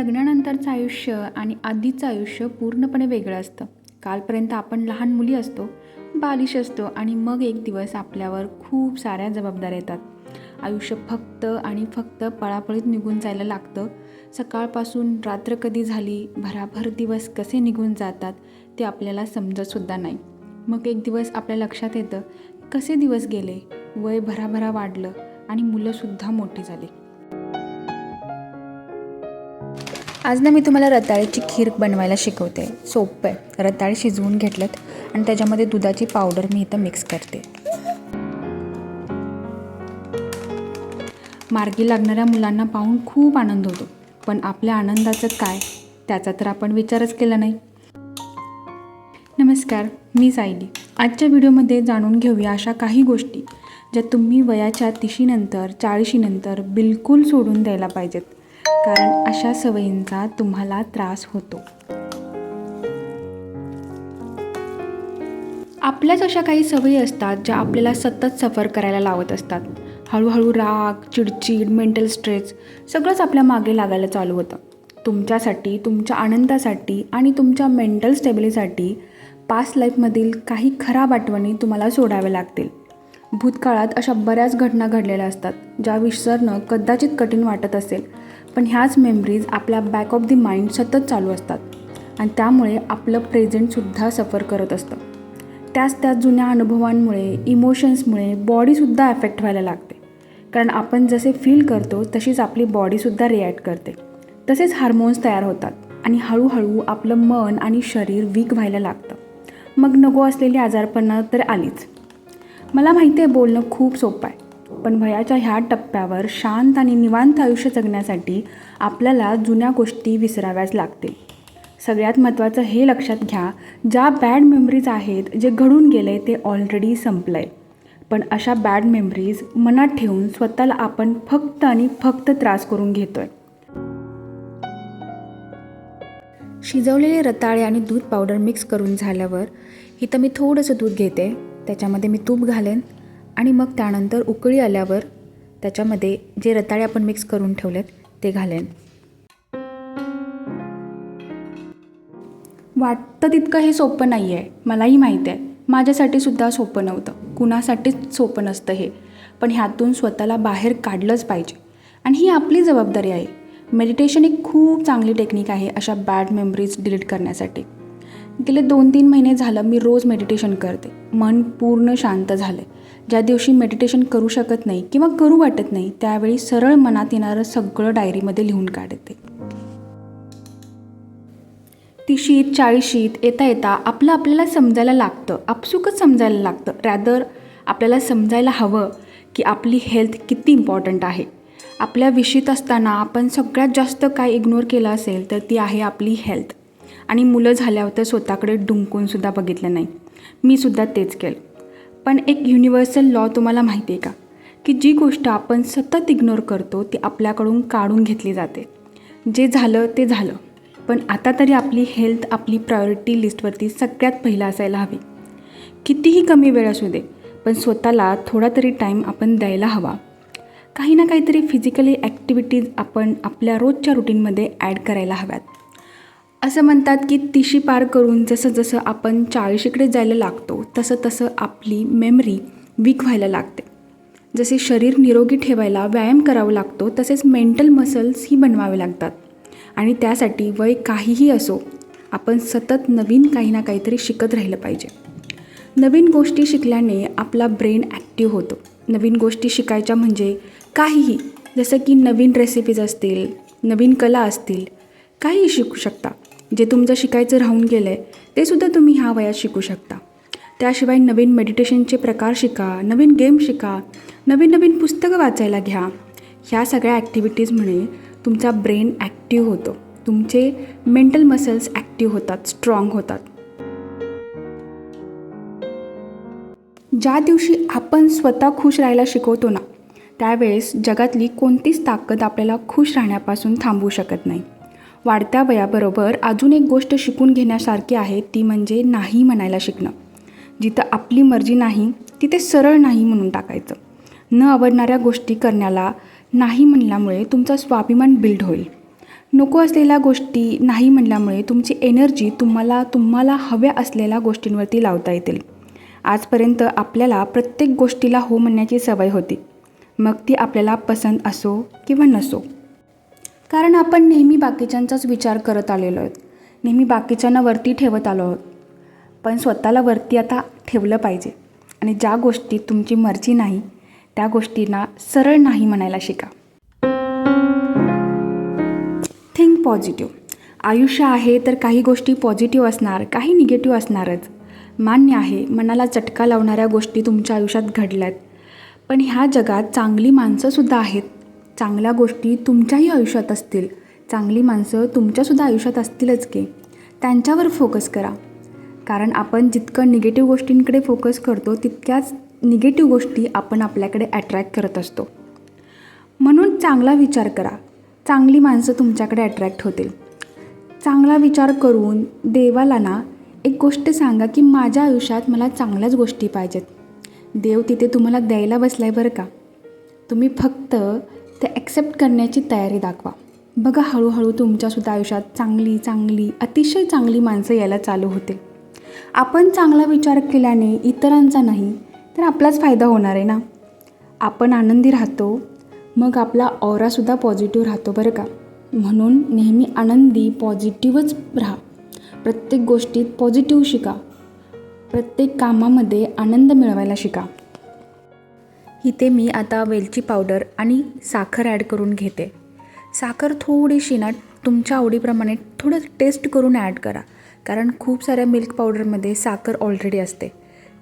लग्नानंतरचं आयुष्य आणि आधीचं आयुष्य पूर्णपणे वेगळं असतं. कालपर्यंत आपण लहान मुली असतो बालिश असतो आणि मग एक दिवस आपल्यावर खूप साऱ्या जबाबदाऱ्या येतात. आयुष्य फक्त आणि फक्त पळापळीत निघून जायला लागतं. सकाळपासून रात्र कधी झाली भराभर दिवस कसे निघून जातात ते आपल्याला समजतसुद्धा नाही. मग एक दिवस आपल्या लक्षात येतं कसे दिवस गेले वय भराभरा वाढलं आणि मुलंसुद्धा मोठी झाली. आज ना मी तुम्हाला रताळ्याची खीर बनवायला शिकवते. सोपं आहे. रताळे शिजवून घेतलेत आणि त्याच्यामध्ये दुधाची पावडर मी इथं मिक्स करते. मार्गी लागणाऱ्या मुलांना पाहून खूप आनंद होतो. पण आपल्या आनंदाचं काय? त्याचा तर आपण विचारच केला नाही. नमस्कार मी सायली. आजच्या व्हिडिओमध्ये जाणून घेऊया अशा काही गोष्टी ज्या तुम्ही वयाच्या तिशीनंतर चाळीशीनंतर बिलकुल सोडून द्यायला पाहिजेत. कारण अशा सवयींचा तुम्हाला त्रास होतो. आपल्याच अशा काही सवयी असतात ज्या आपल्याला सतत सफर करायला लावत असतात. हळूहळू राग चिडचिड मेंटल स्ट्रेस सगळंच आपल्या मागे लागायला चालू होतं. तुमच्यासाठी तुमच्या आनंदासाठी आणि तुमच्या मेंटल स्टेबिलीसाठी पास्ट लाईफमधील काही खराब आठवणी तुम्हाला सोडाव्या लागतील. भूतकाळात अशा बऱ्याच घटना घडलेल्या असतात ज्या विसरणं कदाचित कठीण वाटत असेल. पण ह्याच मेमरीज आपल्या बॅक ऑफ दी माइंड सतत चालू असतात. आणि त्यामुळे आपलं प्रेझेंटसुद्धा सफर करत असतं. त्याच त्या जुन्या अनुभवांमुळे इमोशन्समुळे बॉडीसुद्धा अफेक्ट व्हायला लागते. कारण आपण जसे फील करतो तशीच आपली बॉडीसुद्धा रिॲक्ट करते. तसेच हार्मोन्स तयार होतात आणि हळूहळू आपलं मन आणि शरीर वीक व्हायला लागतं. मग नको असलेली आजारपणं तर आलीच. मला माहिती आहे बोलणं खूप सोपं आहे. पण वयाच्या ह्या टप्प्यावर शांत आणि निवांत आयुष्य जगण्यासाठी आपल्याला जुन्या गोष्टी विसराव्याच लागतील. सगळ्यात महत्त्वाचं हे लक्षात घ्या ज्या बॅड मेमरीज आहेत जे घडून गेले ते ऑलरेडी संपलं आहे पण अशा बॅड मेमरीज मनात ठेवून स्वतःला आपण फक्त आणि फक्त त्रास करून घेतो आहे शिजवलेले रताळे आणि दूध पावडर मिक्स करून झाल्यावर इथं मी थोडंसं दूध घेते. त्याच्यामध्ये मी तूप घालेन. आणि मग त्यानंतर उकळी आल्यावर त्याच्यामध्ये जे रताळे आपण मिक्स करून ठेवलेत ते घालेन. वाटतं तितकं हे सोपं नाही आहे मलाही माहीत आहे. माझ्यासाठी सुद्धा सोपं नव्हतं. कुणासाठीच सोपं नसतं हे. पण ह्यातून स्वतःला बाहेर काढलंच पाहिजे. आणि ही आपली जबाबदारी आहे. मेडिटेशन एक खूप चांगली टेक्निक आहे अशा बॅड मेमरीज डिलीट करण्यासाठी. गेले दोन तीन महिने झालं मी रोज मेडिटेशन करते. मन पूर्ण शांत झालं ज्या दिवशी मेडिटेशन करू शकत नाही किंवा करू वाटत नाही त्यावेळी सरळ मनात येणारं सगळं डायरीमध्ये लिहून काढते. ती शीत चाळीस चाळीशीत येता येता आपलं आपल्याला समजायला लागतं. आपसुकच समजायला लागतं. रॅदर आपल्याला समजायला हवं की आपली हेल्थ किती इम्पॉर्टंट आहे. आपल्या विषयीत असताना आपण सगळ्यात जास्त काय इग्नोर केलं असेल तर ती आहे आपली हेल्थ आणि मुलं झाल्यावर तर स्वतःकडे डुंकूनसुद्धा बघितलं नाही. मी सुद्धा तेच केलं. पण एक युनिव्हर्सल लॉ तुम्हाला माहिती आहे का? की जी गोष्ट आपण सतत इग्नोर करतो ती आपल्याकडून काढून घेतली जाते. जे झालं ते झालं. पण आता तरी आपली हेल्थ आपली प्रायोरिटी लिस्टवरती सगळ्यात पहिला असायला हवी. कितीही कमी वेळ असू दे पण स्वतःला थोडा तरी टाईम आपण द्यायला हवा. काही ना काहीतरी फिजिकली ॲक्टिव्हिटीज आपण आपल्या रोजच्या रुटीनमध्ये ॲड करायला हव्यात. असं म्हणतात की तिशी पार करून जसं जसं आपण चाळीशीकडे जायला लागतो तसं तसं आपली मेमरी वीक व्हायला लागते. जसे शरीर निरोगी ठेवायला व्यायाम करावा लागतो तसेच मेंटल मसल्सही बनवावे लागतात. आणि त्यासाठी वय काहीही असो आपण सतत नवीन काही ना काहीतरी शिकत राहिलं पाहिजे. नवीन गोष्टी शिकल्याने आपला ब्रेन ॲक्टिव्ह होतो. नवीन गोष्टी शिकायच्या म्हणजे काहीही जसं की नवीन रेसिपीज असतील नवीन कला असतील काहीही शिकू शकता. जे तुमचं शिकायचं राहून गेलं आहे ते सुद्धा तुम्ही ह्या वयात शिकू शकता. त्याशिवाय नवीन मेडिटेशनचे प्रकार शिका नवीन गेम शिका नवीन नवीन पुस्तकं वाचायला घ्या. ह्या सगळ्या ॲक्टिव्हिटीजमुळे तुमचा ब्रेन ॲक्टिव्ह होतो. तुमचे मेंटल मसल्स ॲक्टिव्ह होतात स्ट्रॉंग होतात. ज्या दिवशी आपण स्वतः खुश राहायला शिकवतो ना त्यावेळेस जगातली कोणतीच ताकद आपल्याला खुश राहण्यापासून थांबवू शकत नाही. वाढत्या वयाबरोबर अजून एक गोष्ट शिकून घेण्यासारखी आहे ती म्हणजे नाही म्हणायला शिकणं. जिथं आपली मर्जी नाही तिथे सरळ नाही म्हणून टाकायचं. न आवडणाऱ्या गोष्टी करण्याला नाही म्हणल्यामुळे तुमचा स्वाभिमान बिल्ड होईल. नको असलेल्या गोष्टी नाही म्हणल्यामुळे तुमची एनर्जी तुम्हाला तुम्हाला हव्या असलेल्या गोष्टींवरती लावता येतील. आजपर्यंत आपल्याला प्रत्येक गोष्टीला हो म्हणण्याची सवय होती. मग ती आपल्याला पसंत असो किंवा नसो. कारण आपण नेहमी बाकीच्यांचाच विचार करत आलेलो आहोत. नेहमी बाकीच्यांना वरती ठेवत आलो आहोत. पण स्वतःला वरती आता ठेवलं पाहिजे. आणि ज्या गोष्टी तुमची मर्जी नाही त्या गोष्टींना सरळ नाही म्हणायला शिका. थिंक पॉझिटिव्ह आयुष्य आहे तर काही गोष्टी पॉझिटिव्ह असणार काही निगेटिव्ह असणारच. मान्य आहे मनाला चटका लावणाऱ्या गोष्टी तुमच्या आयुष्यात घडल्यात. पण ह्या जगात चांगली माणसंसुद्धा आहेत. चांगल्या गोष्टी तुमच्याही आयुष्यात असतील. चांगली माणसं तुमच्यासुद्धा आयुष्यात असतीलच की. त्यांच्यावर फोकस करा. कारण आपण जितकं निगेटिव्ह गोष्टींकडे फोकस करतो तितक्याच निगेटिव्ह गोष्टी आपण आपल्याकडे अट्रॅक्ट करत असतो. म्हणून चांगला विचार करा. चांगली माणसं तुमच्याकडे अट्रॅक्ट होतील. चांगला विचार करून देवाला ना एक गोष्ट सांगा की माझ्या आयुष्यात मला चांगल्याच गोष्टी पाहिजेत. देव तिथे तुम्हाला द्यायला बसला आहे बरं का? तुम्ही फक्त ते ॲक्सेप्ट करण्याची तयारी दाखवा. बघा हळूहळू तुमच्यासुद्धा आयुष्यात चांगली चांगली अतिशय चांगली माणसं यायला चालू होते आपण चांगला विचार केल्याने इतरांचा नाही तर आपलाच फायदा होणार आहे ना? आपण आनंदी राहतो मग आपला ऑरासुद्धा पॉझिटिव्ह राहतो बरं का? म्हणून नेहमी आनंदी पॉझिटिव्हच राहा. प्रत्येक गोष्टीत पॉझिटिव्ह शिका. प्रत्येक कामामध्ये आनंद मिळवायला शिका. इथे मी आता वेलची पावडर आणि साखर ॲड करून घेते. साखर थोडीशी ना तुमच्या आवडीप्रमाणे थोडं टेस्ट करून ॲड करा कारण खूप साऱ्या मिल्क पावडरमध्ये साखर ऑलरेडी असते.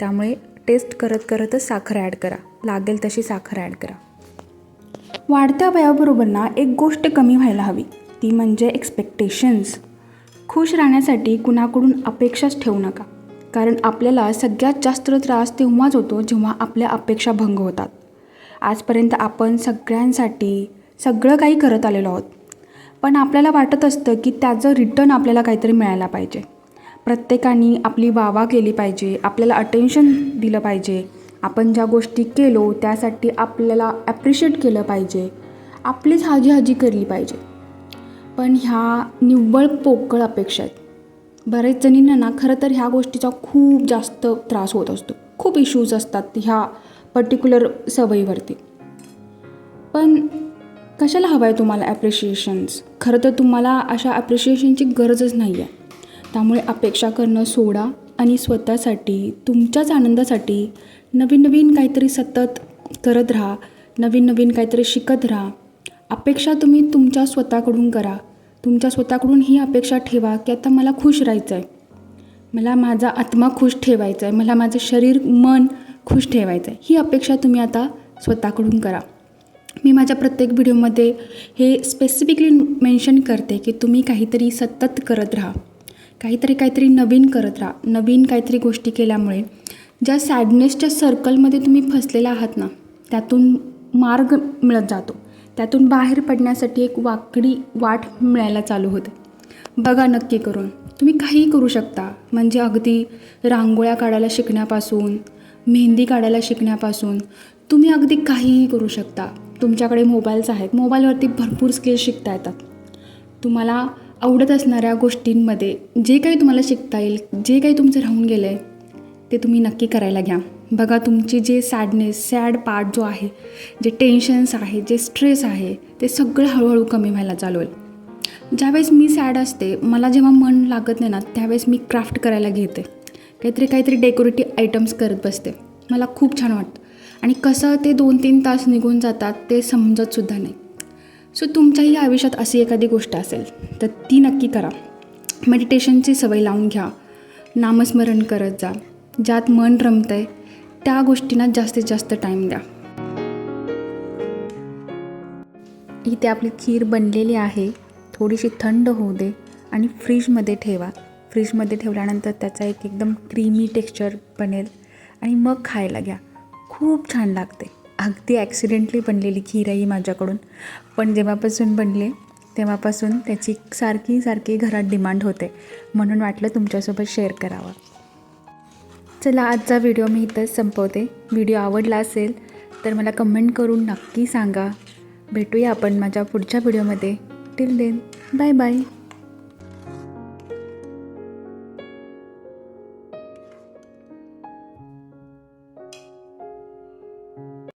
त्यामुळे टेस्ट करत करतच साखर ॲड करा लागेल तशी साखर ॲड करा. वाढत्या वयाबरोबर ना एक गोष्ट कमी व्हायला हवी ती म्हणजे एक्सपेक्टेशन्स खुश राहण्यासाठी कुणाकडून अपेक्षाच ठेवू नका. कारण आपल्याला सगळ्यात जास्त त्रास तेव्हाच होतो जेव्हा आपल्या अपेक्षा भंग होतात. आजपर्यंत आपण सगळ्यांसाठी सगळं काही करत आलेलो आहोत. पण आपल्याला वाटत असतं की त्याचं रिटर्न आपल्याला काहीतरी मिळायला पाहिजे. प्रत्येकाने आपली वावा केली पाहिजे आपल्याला अटेन्शन दिलं पाहिजे. आपण ज्या गोष्टी केलो त्यासाठी आपल्याला ॲप्रिशिएट केलं पाहिजे. आपलीच हाजी हाजी केली पाहिजे. पण ह्या निव्वळ पोकळ अपेक्षा आहेत. बरेच जणींना ना खरं तर ह्या गोष्टीचा खूप जास्त त्रास होत असतो. खूप इश्यूज असतात ह्या पर्टिक्युलर सवयीवरती. पण कशाला हवं आहे तुम्हाला ॲप्रिशिएशन्स खरं तर तुम्हाला अशा ॲप्रिशिएशनची गरजच नाही आहे त्यामुळे अपेक्षा करणं सोडा आणि स्वतःसाठी तुमच्याच आनंदासाठी नवीन नवीन काहीतरी सतत करत राहा नवीन नवीन काहीतरी शिकत राहा. अपेक्षा तुम्ही तुमच्या स्वतःकडून करा. तुमच्या स्वतःकडून ही अपेक्षा ठेवा की आता मला खुश राहायचं आहे मला माझा आत्मा खुश ठेवायचा आहे मला माझं शरीर मन खुश ठेवायचं आहे ही अपेक्षा तुम्ही आता स्वतःकडून करा. मी माझ्या प्रत्येक व्हिडिओमध्ये हे स्पेसिफिकली मेन्शन करते की तुम्ही काहीतरी सतत करत राहा. काहीतरी काहीतरी नवीन करत राहा. नवीन काहीतरी गोष्टी केल्यामुळे ज्या सॅडनेसच्या सर्कलमध्ये तुम्ही फसलेला आहात ना त्यातून मार्ग मिळत जातो. त्यातून बाहेर पडण्यासाठी एक वाकडी वाट मिळायला चालू होते. बघा नक्की करून. तुम्ही काहीही करू शकता. म्हणजे अगदी रांगोळ्या काढायला शिकण्यापासून मेहंदी काढायला शिकण्यापासून तुम्ही अगदी काहीही करू शकता. तुमच्याकडे मोबाईल्स आहेत. मोबाईलवरती भरपूर स्किल्स शिकता येतात. तुम्हाला आवडत असणाऱ्या गोष्टींमध्ये जे काही तुम्हाला शिकता येईल जे काही तुमचं राहून गेलं आहे ते तुम्ही नक्की करायला घ्या. बघा तुमची जे सॅडनेस सॅड पार्ट जो आहे जे टेन्शन्स आहे जे स्ट्रेस आहे ते सगळं हळूहळू कमी व्हायला चालू होईल. ज्यावेळेस मी सॅड असते मला जेव्हा मन लागत नाही ना त्यावेळेस मी क्राफ्ट करायला घेते. काहीतरी काहीतरी डेकोरेटिव्ह आयटम्स करत बसते. मला खूप छान वाटतं. आणि कसं ते दोन तीन तास निघून जातात ते समजतसुद्धा नाही. सो तुमच्याही आयुष्यात अशी एखादी गोष्ट असेल तर ती नक्की करा. मेडिटेशनची सवय लावून घ्या. नामस्मरण करत जा. ज्यात मन रमतं आहे त्या गोष्टींना जास्तीत जास्त टाईम द्या. इथे आपली खीर बनलेली आहे. थोडीशी थंड होऊ दे आणि फ्रीजमध्ये ठेवा. फ्रीजमध्ये ठेवल्यानंतर त्याचा एक एकदम क्रीमी टेक्स्चर बनेल आणि मग खायला घ्या. खूप छान लागते. अगदी ॲक्सिडेंटली बनलेली खीर आहे ही माझ्याकडून. पण जेव्हापासून बनले तेव्हापासून त्याची सारखी सारखी घरात डिमांड होते. म्हणून वाटलं तुमच्यासोबत शेअर करावं. चला आजचा व्हिडिओ मी इथंच संपवते. व्हिडिओ आवडला असेल तर मला कमेंट करून नक्की सांगा. भेटूया आपण माझ्या पुढच्या व्हिडिओमध्ये टिल देन बाय बाय